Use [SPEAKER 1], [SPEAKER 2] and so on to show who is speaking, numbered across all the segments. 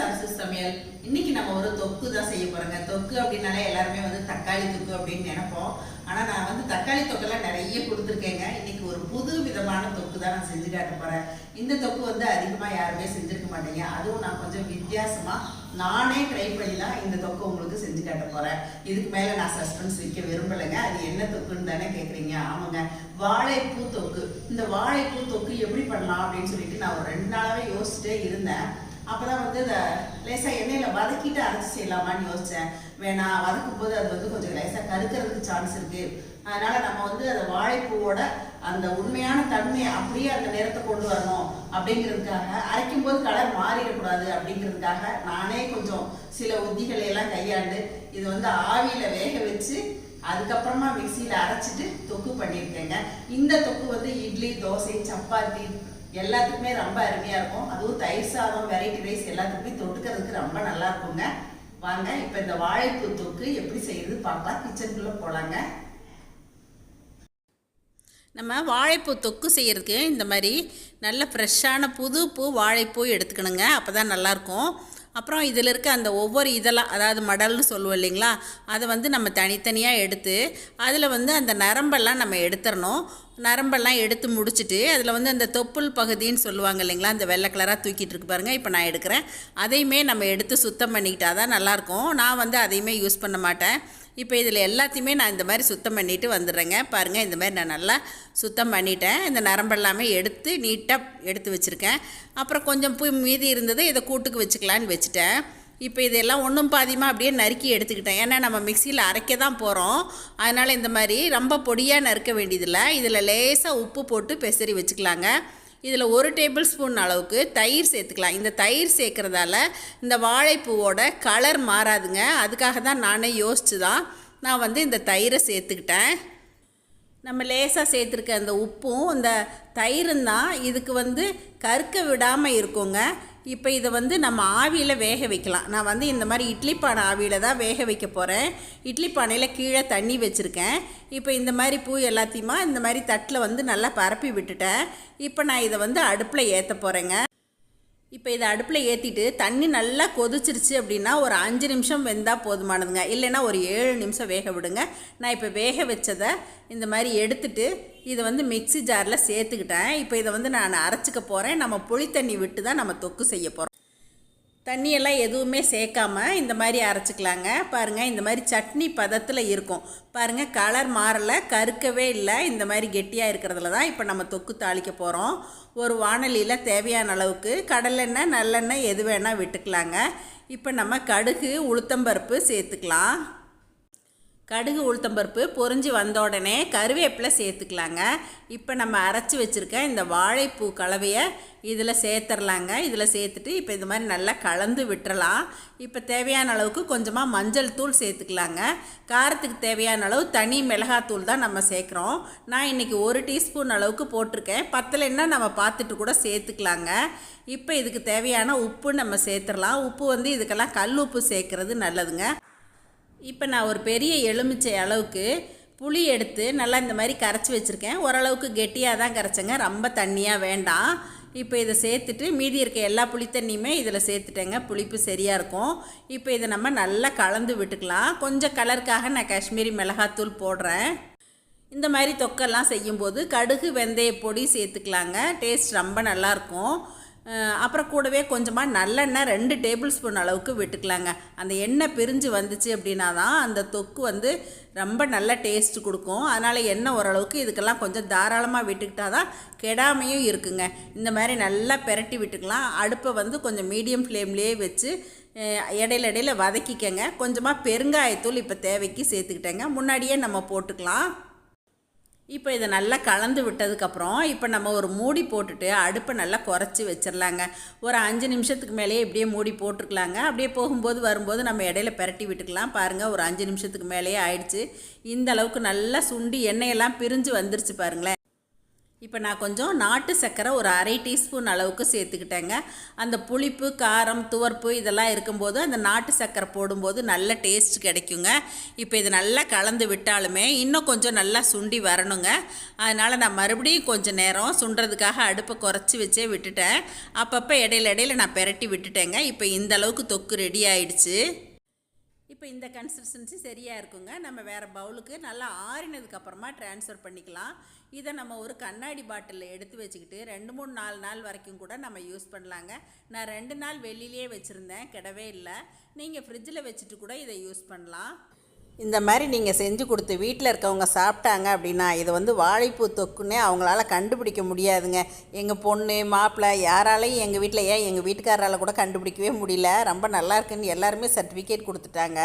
[SPEAKER 1] சரசு சமையல். இன்னைக்கு நம்ம ஒரு தொக்கு தான் செய்ய போறோங்க. தொக்கு அப்படின்னாலே எல்லாருமே வந்து தக்காளி தொக்கு அப்படின்னு நினைப்போம். ஆனா நான் வந்து தக்காளி தொக்கெல்லாம் நிறைய கொடுத்துருக்கேங்க. இன்னைக்கு ஒரு புது விதமான தொக்கு தான் நான் செஞ்சு காட்ட போறேன். இந்த தொக்கு வந்து அதிகமா யாருமே செஞ்சிருக்க மாட்டீங்க. அதுவும் நான் கொஞ்சம் வித்தியாசமா நானே ட்ரை பண்ணி தான் இந்த தொக்கை உங்களுக்கு செஞ்சு காட்ட போறேன். இதுக்கு மேல நான் சஸ்பென்ஸ் வைக்க விரும்பலைங்க. அது என்ன தொக்குன்னு தானே கேக்குறீங்க. ஆமாங்க. வாழைப்பூ தொக்கு. இந்த வாழைப்பூ தொக்கு எப்படி பண்ணலாம் அப்படின்னு சொல்லிட்டு நான் ஒரு ரெண்டு நாளாவே யோசிச்சுட்டே இருந்தேன். அப்பதான் வந்து இதை லேசா எண்ணெயில வதக்கிட்டு அரைச்சி செய்யலாமான்னு யோசிச்சேன். வேணாம் வதக்கும் போது அது வந்து கொஞ்சம் லேசா கருக்கிறதுக்கு சான்ஸ் இருக்கு. அதனால நம்ம வந்து அந்த வாழைப்பூவோட அந்த உண்மையான தன்மையை அப்படியே அந்த நிறத்தை கொண்டு வரணும் அப்படிங்கிறதுக்காக அரைக்கும் போது கலர் மாறிடக்கூடாது அப்படிங்கிறதுக்காக நானே கொஞ்சம் சில உத்திகளை எல்லாம் கையாண்டு இது வந்து ஆவியில வேக வச்சு அதுக்கப்புறமா மிக்சியில அரைச்சிட்டு தொக்கு பண்ணியிருக்கேங்க. இந்த தொக்கு வந்து இட்லி தோசை சப்பாத்தி எல்லாத்துக்குமே ரொம்ப அருமையா இருக்கும். அதுவும் தயிர் சாதம் வெரைட்டி ரைஸ் எல்லாத்துக்குமே தொட்டுக்கிறதுக்கு ரொம்ப நல்லா இருக்குங்க. வாங்க இப்போ இந்த வாழைப்பூ தொக்கு எப்படி செய்யறது பார்க்கலாம். கிச்சனுக்குள்ள போலாங்க.
[SPEAKER 2] நம்ம வாழைப்பூ தொக்கு செய்கிறதுக்கு இந்த மாதிரி நல்ல ஃப்ரெஷ்ஷான புது பூ வாழைப்பூ எடுத்துக்கணுங்க. அப்போ தான் நல்லாயிருக்கும் அப்புறம் இதில் இருக்க அந்த ஒவ்வொரு இதெல்லாம் அதாவது மடல்னு சொல்லுவோம் இல்லைங்களா அதை வந்து நம்ம தனித்தனியாக எடுத்து அதில் வந்து அந்த நரம்பெல்லாம் நம்ம எடுத்துடணும் நரம்பெல்லாம் எடுத்து முடிச்சுட்டு அதில் வந்து அந்த தொப்புள் பகுதின்னு சொல்லுவாங்க இல்லைங்களா அந்த வெள்ளை கலராக தூக்கிட்டு இருக்கு பாருங்கள் இப்போ நான் எடுக்கிறேன். அதையுமே நம்ம எடுத்து சுத்தம் பண்ணிக்கிட்டா தான் நல்லாயிருக்கும். நான் வந்து அதையுமே யூஸ் பண்ண மாட்டேன். இப்போ இதில் எல்லாத்தையுமே நான் இந்த மாதிரி சுத்தம் பண்ணிவிட்டு வந்துடுறேங்க. பாருங்கள் இந்த மாதிரி நான் நல்லா சுத்தம் பண்ணிட்டேன். இந்த நரம்பெல்லாமே எடுத்து நீட்டாக எடுத்து வச்சுருக்கேன். அப்புறம் கொஞ்சம் பூ மீதி இருந்தது இதை கூட்டுக்கு வச்சுக்கலான்னு வச்சுட்டேன். இப்போ இதெல்லாம் ஒன்றும் பாதியமாக அப்படியே நறுக்கி எடுத்துக்கிட்டேன். ஏன்னா நம்ம மிக்சியில் அரைக்க தான் போகிறோம் அதனால் இந்த மாதிரி ரொம்ப பொடியாக நறுக்க வேண்டியதில்லை. இதில் லேசாக உப்பு போட்டு பெசரி வச்சுக்கலாங்க. இதில் ஒரு டேபிள் ஸ்பூன் அளவுக்கு தயிர் சேர்த்துக்கலாம். இந்த தயிர் சேர்க்குறதால இந்த வாழைப்பூவோட கலர் மாறாதுங்க. அதுக்காக தான் நானே யோசிச்சு தான் நான் வந்து இந்த தயிரை சேர்த்துக்கிட்டேன். நம்ம லேசாக சேர்த்துருக்க அந்த உப்பும் இந்த தயிரும் தான் இதுக்கு வந்து கற்க விடாமல் இருக்குங்க. இப்போ இதை வந்து நம்ம ஆவியில் வேக வைக்கலாம். நான் வந்து இந்த மாதிரி இட்லி பானை ஆவியில் தான் வேக வைக்க போகிறேன் இட்லி பானையில் கீழே தண்ணி வச்சுருக்கேன். இப்போ இந்த மாதிரி பூ எல்லாத்தையுமா இந்த மாதிரி தட்டில் வந்து நல்லா பரப்பி விட்டுட்டேன். இப்போ நான் இதை வந்து அடுப்பில் ஏற்ற போகிறேங்க இப்போ இதை அடுப்பில் ஏற்றிட்டு தண்ணி நல்லா கொதிச்சிருச்சு அப்படின்னா ஒரு அஞ்சு நிமிஷம் வெந்தால் போதுமானதுங்க. இல்லைன்னா ஒரு ஏழு நிமிஷம் வேக விடுங்க. நான் இப்போ வேக வச்சதை இந்த மாதிரி எடுத்துட்டு இதை வந்து மிக்ஸி ஜாரில் சேர்த்துக்கிட்டேன். இப்போ இதை வந்து நான் அரைச்சிக்க போகிறேன் நம்ம புளி தண்ணி விட்டு தான் நம்ம தொக்கு செய்ய போகிறோம் தண்ணியெல்லாம் எதுவுமே சேர்க்காம இந்த மாதிரி அரைச்சிக்கலாங்க. பாருங்கள் இந்த மாதிரி சட்னி பதத்தில் இருக்கும். பாருங்கள் கலர் மாறலை கருக்கவே இல்லை. இந்த மாதிரி கெட்டியாக இருக்கிறதுல தான் இப்போ நம்ம தொக்கு தாளிக்க போகிறோம் ஒரு வானலியில் தேவையான அளவுக்கு கடலெண்ணெய் நல்லெண்ணெய் எது வேணால் விட்டுக்கலாங்க. இப்போ நம்ம கடுகு உளுத்தம்பருப்பு சேர்த்துக்கலாம். கடுகு உளுத்தம்பருப்பு பொறிஞ்சி வந்த உடனே கருவேப்பிலை சேர்த்துக்கலாங்க. இப்போ நம்ம அரைச்சி வச்சுருக்க இந்த வாழைப்பூ கலவையை இதில் சேர்த்துடலாங்க இதில் சேர்த்துட்டு இப்போ இது மாதிரி நல்லா கலந்து விட்டுறலாம். இப்போ தேவையான அளவுக்கு கொஞ்சமாக மஞ்சள் தூள் சேர்த்துக்கலாங்க. காரத்துக்கு தேவையான அளவு தனி மிளகாத்தூள் தான் நம்ம சேர்க்குறோம். நான் இன்றைக்கி ஒரு டீஸ்பூன் அளவுக்கு போட்டிருக்கேன். பத்தலைன்னா நம்ம பார்த்துட்டு கூட சேர்த்துக்கலாங்க. இப்போ இதுக்கு தேவையான உப்பு நம்ம சேர்த்துடலாம் உப்பு வந்து இதுக்கெல்லாம் கல் உப்பு சேர்க்குறது நல்லதுங்க. இப்போ நான் ஒரு பெரிய எலுமிச்சை அளவுக்கு புளி எடுத்து நல்லா இந்த மாதிரி கரைச்சி வச்சுருக்கேன். ஓரளவுக்கு கெட்டியாக தான் கரைச்சேங்க. ரொம்ப தண்ணியாக வேண்டாம். இப்போ இதை சேர்த்துட்டு மீதி இருக்க எல்லா புளித்தண்ணியுமே இதில் சேர்த்துட்டேங்க. புளிப்பு சரியாக இருக்கும். இப்போ இதை நம்ம நல்லா கலந்து விட்டுக்கலாம். கொஞ்சம் கலருக்காக நான் காஷ்மீரி மிளகாத்தூள் போடுறேன். இந்த மாதிரி தொக்கெல்லாம் செய்யும்போது கடுகு வெந்தய பொடி சேர்த்துக்கலாங்க. டேஸ்ட் ரொம்ப நல்லாயிருக்கும் அப்புறம் கூடவே கொஞ்சமாக நல்லெண்ணெய் ரெண்டு டேபிள் ஸ்பூன் அளவுக்கு விட்டுக்கலாங்க. அந்த எண்ணெய் பிரிஞ்சு வந்துச்சு அப்படின்னா தான் அந்த தொக்கு வந்து ரொம்ப நல்ல டேஸ்ட் கொடுக்கும். அதனால் எண்ணெய் ஓரளவுக்கு இதுக்கெல்லாம் கொஞ்சம் தாராளமாக விட்டுக்கிட்டா தான் கெடாமையும் இருக்குங்க. இந்த மாதிரி நல்லா பெரட்டி விட்டுக்கலாம். அடுப்பை வந்து கொஞ்சம் மீடியம் ஃப்ளேம்லேயே வச்சு இடையில இடையில வதக்கிக்கங்க. கொஞ்சமாக பெருங்காயத்தூள் இப்போ தேவைக்கு சேர்த்துக்கிட்டேங்க. முன்னாடியே நம்ம போட்டுக்கலாம். இப்போ இதை நல்லா கலந்து விட்டதுக்கப்புறம் இப்போ நம்ம ஒரு மூடி போட்டுட்டு அடுப்பை நல்லா குறைச்சி வச்சிடலாங்க ஒரு அஞ்சு நிமிஷத்துக்கு மேலேயே இப்படியே மூடி போட்டுருக்கலாங்க. அப்படியே போகும்போது வரும்போது நம்ம இடையில பெரட்டி விட்டுக்கலாம். பாருங்கள் ஒரு அஞ்சு நிமிஷத்துக்கு மேலேயே ஆயிடுச்சு. இந்த அளவுக்கு நல்லா சுண்டி எண்ணெயெல்லாம் பிரிஞ்சு வந்துருச்சு பாருங்களேன். இப்போ நான் கொஞ்சம் நாட்டு சர்க்கரை ஒரு அரை டீஸ்பூன் அளவுக்கு சேர்த்துக்கிட்டேங்க. அந்த புளிப்பு காரம் துவர்ப்பு இதெல்லாம் இருக்கும்போது அந்த நாட்டு சர்க்கரை போடும்போது நல்ல டேஸ்ட் கிடைக்குங்க. இப்போ இது நல்லா கலந்து விட்டாலுமே இன்னும் கொஞ்சம் நல்லா சுண்டி வரணுங்க. அதனால் நான் மறுபடியும் கொஞ்சம் நேரம் சுண்டுறதுக்காக அடுப்பை குறைச்சி வச்சே விட்டுட்டேன். அப்பப்போ இடையில இடையில நான் பெரட்டி விட்டுட்டேங்க. இப்போ இந்த அளவுக்கு தொக்கு ரெடி ஆயிடுச்சு. இப்போ இந்த கன்சிஸ்டன்சி சரியாக இருக்குங்க. நம்ம வேறு பவுலுக்கு நல்லா ஆறினதுக்கப்புறமா ட்ரான்ஸ்ஃபர் பண்ணிக்கலாம். இதை நம்ம ஒரு கண்ணாடி பாட்டிலில் எடுத்து வச்சுக்கிட்டு ரெண்டு மூணு நாலு நாள் வரைக்கும் கூட நம்ம யூஸ் பண்ணலாங்க. நான் ரெண்டு நாள் வெளியிலே வச்சுருந்தேன் கிடவே இல்லை. நீங்கள் ஃப்ரிட்ஜில் வச்சுட்டு கூட இதை யூஸ் பண்ணலாம். இந்த மாதிரி நீங்கள் செஞ்சு கொடுத்து வீட்டில் இருக்கவங்க சாப்பிட்டாங்க அப்படின்னா இது வந்து வாழைப்பூ தொக்குன்னே அவங்களால கண்டுபிடிக்க முடியாதுங்க. எங்கள் பொண்ணு மாப்பிள்ளை யாராலையும் எங்கள் வீட்டில் ஏன் எங்கள் வீட்டுக்காரரால் கூட கண்டுபிடிக்கவே முடியல. ரொம்ப நல்லா இருக்குன்னு எல்லாருமே சர்டிஃபிகேட் கொடுத்துட்டாங்க.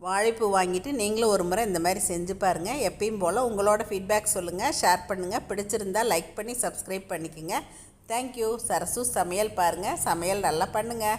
[SPEAKER 2] வாழைப்பூ வாங்கிட்டு நீங்களும் ஒரு முறை இந்த மாதிரி செஞ்சு பாருங்கள் எப்பயும் போல் உங்களோட ஃபீட்பேக் சொல்லுங்கள் ஷேர் பண்ணுங்கள் பிடிச்சிருந்தா லைக் பண்ணி சப்ஸ்கிரைப் பண்ணிக்கோங்க. தேங்க்யூ சரசு சமையல் பாருங்கள் சமையல் நல்லா பண்ணுங்கள்